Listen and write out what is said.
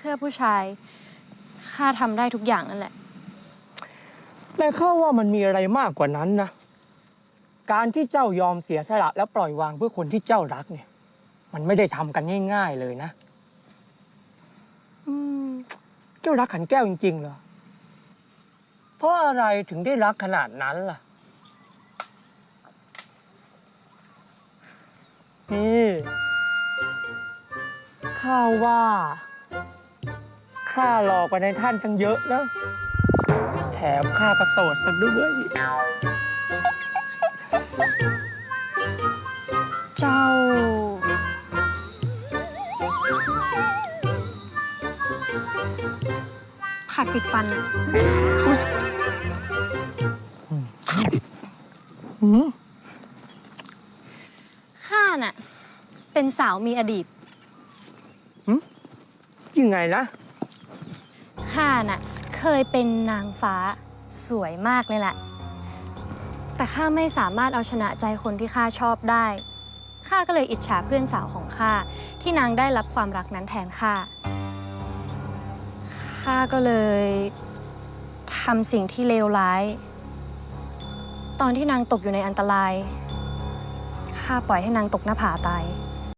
พื่อผู้ชาย ข้าทำได้ทุกอย่างนั่นแหละ แต่ข้าว่ามันมีอะไรมากกว่านั้นนะ การที่เจ้ายอมเสียสละและปล่อยวางเพื่อคนที่เจ้ารักเนี่ย มันไม่ได้ทำกันง่าย ๆเลยนะ อืม เจ้ารักขันแก้วจริงๆเหรอ เพราะอะไรถึงได้รักขนาดนั้นล่ะ นี่ข้าว่า ข้าหลอกไปในท่านตั้งเยอะแล้ว แถมข้าก็โสดซะด้วย เจ้าผักติดฟันอะหืมข้าน่ะ เป็นสาวมีอดีต ยังไงนะ ข้าน่ะ เคยเป็นนางฟ้าสวยมากเลยแหละ แต่ข้าไม่สามารถเอาชนะใจคนที่ข้าชอบได้ ข้าก็เลยอิจฉาเพื่อนสาวของข้าที่นางได้รับความรักนั้นแทนข้า ข้าก็เลยทำสิ่งที่เลวร้าย ตอนที่นางตกอยู่ในอันตราย ข้าปล่อยให้นางตกหน้าผาตาย